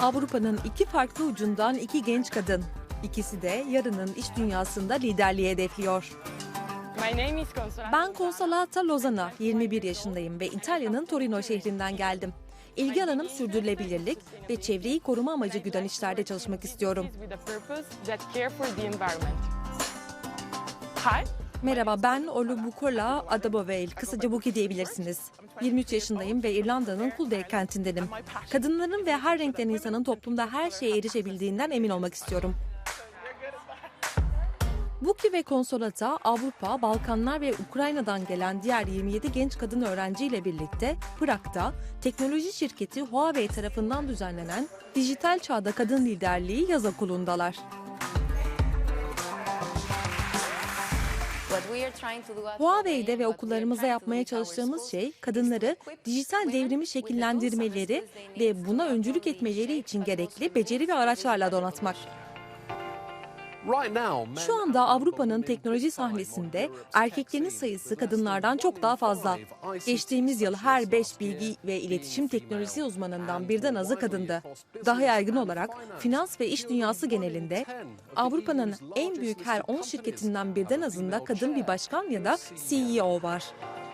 Avrupa'nın iki farklı ucundan iki genç kadın. İkisi de yarının iş dünyasında liderliği hedefliyor. Ben Consolata Lozana, 21 yaşındayım ve İtalya'nın Torino şehrinden geldim. İlgi alanım sürdürülebilirlik ve çevreyi koruma amacı güden işlerde çalışmak istiyorum. Hi. Merhaba ben Olu Bukola Adaboveil, kısaca Buki diyebilirsiniz. 23 yaşındayım ve İrlanda'nın Kildare kentindenim. Kadınların ve her renkten insanın toplumda her şeye erişebildiğinden emin olmak istiyorum. Buki ve Konsolata Avrupa, Balkanlar ve Ukrayna'dan gelen diğer 27 genç kadın öğrenciyle birlikte Prag'da teknoloji şirketi Huawei tarafından düzenlenen Dijital Çağda Kadın Liderliği yaz okulundalar. Huawei'de ve okullarımızda yapmaya çalıştığımız şey kadınları dijital devrimi şekillendirmeleri ve buna öncülük etmeleri için gerekli beceri ve araçlarla donatmak. Şu anda Avrupa'nın teknoloji sahnesinde erkeklerin sayısı kadınlardan çok daha fazla. Geçtiğimiz yıl her 5 bilgi ve iletişim teknolojisi uzmanından birden azı kadındı. Daha yaygın olarak finans ve iş dünyası genelinde Avrupa'nın en büyük her 10 şirketinden birden azında kadın bir başkan ya da CEO var.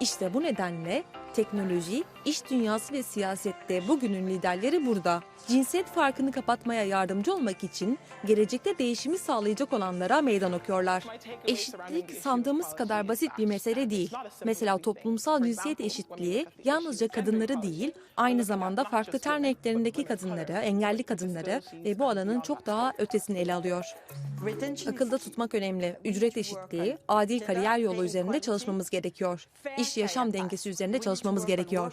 İşte bu nedenle teknoloji, iş dünyası ve siyasette bugünün liderleri burada. Cinsiyet farkını kapatmaya yardımcı olmak için gelecekte değişimi sağlayacak olanlara meydan okuyorlar. Eşitlik sandığımız kadar basit bir mesele değil. Mesela toplumsal cinsiyet eşitliği yalnızca kadınları değil, aynı zamanda farklı ten kadınları, engelli kadınları ve bu alanın çok daha ötesini ele alıyor. Akılda tutmak önemli. Ücret eşitliği, adil kariyer yolu üzerinde çalışmamız gerekiyor. İş yaşam dengesi üzerinde çalışmamız gerekiyor.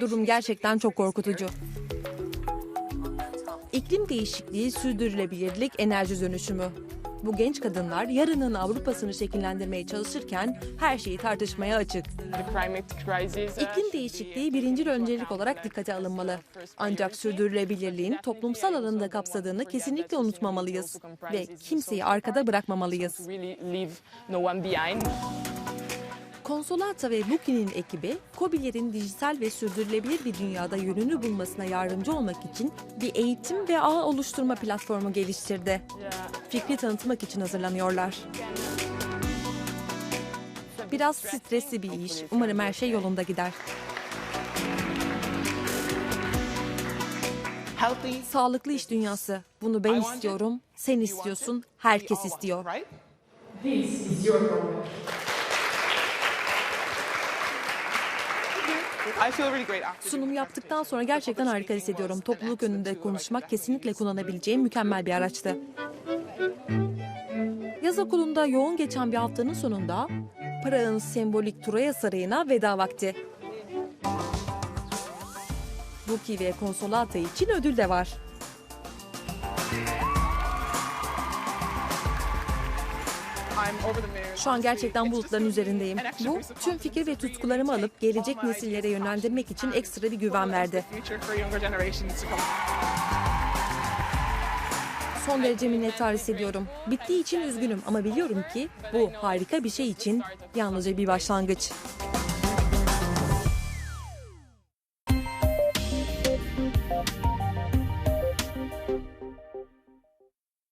Durum gerçekten çok korkutucu. İklim değişikliği, sürdürülebilirlik, enerji dönüşümü. Bu genç kadınlar yarının Avrupa'sını şekillendirmeye çalışırken her şeyi tartışmaya açık. İklim değişikliği birinci öncelik olarak dikkate alınmalı. Ancak sürdürülebilirliğin toplumsal alanı da kapsadığını kesinlikle unutmamalıyız ve kimseyi arkada bırakmamalıyız. Konsolata ve Buki'nin ekibi, COBİ'lerin dijital ve sürdürülebilir bir dünyada yönünü bulmasına yardımcı olmak için bir eğitim ve ağ oluşturma platformu geliştirdi. Fikri tanıtmak için hazırlanıyorlar. Biraz stresli bir iş. Umarım her şey yolunda gider. Sağlıklı iş dünyası. Bunu ben istiyorum, sen istiyorsun, herkes istiyor. Sunum yaptıktan sonra gerçekten harika hissediyorum. Topluluk önünde konuşmak kesinlikle kullanabileceğim mükemmel bir araçtı. Yaz okulunda yoğun geçen bir haftanın sonunda Prag'ın sembolik Troya Sarayı'na veda vakti. Buki ve Konsolata için ödül de var. Şu an gerçekten bulutların üzerindeyim. Bu tüm fikir ve tutkularımı alıp gelecek nesillere yönlendirmek için ekstra bir güven verdi. Son derece minnettar hissediyorum. Bittiği için üzgünüm ama biliyorum ki bu harika bir şey için yalnızca bir başlangıç.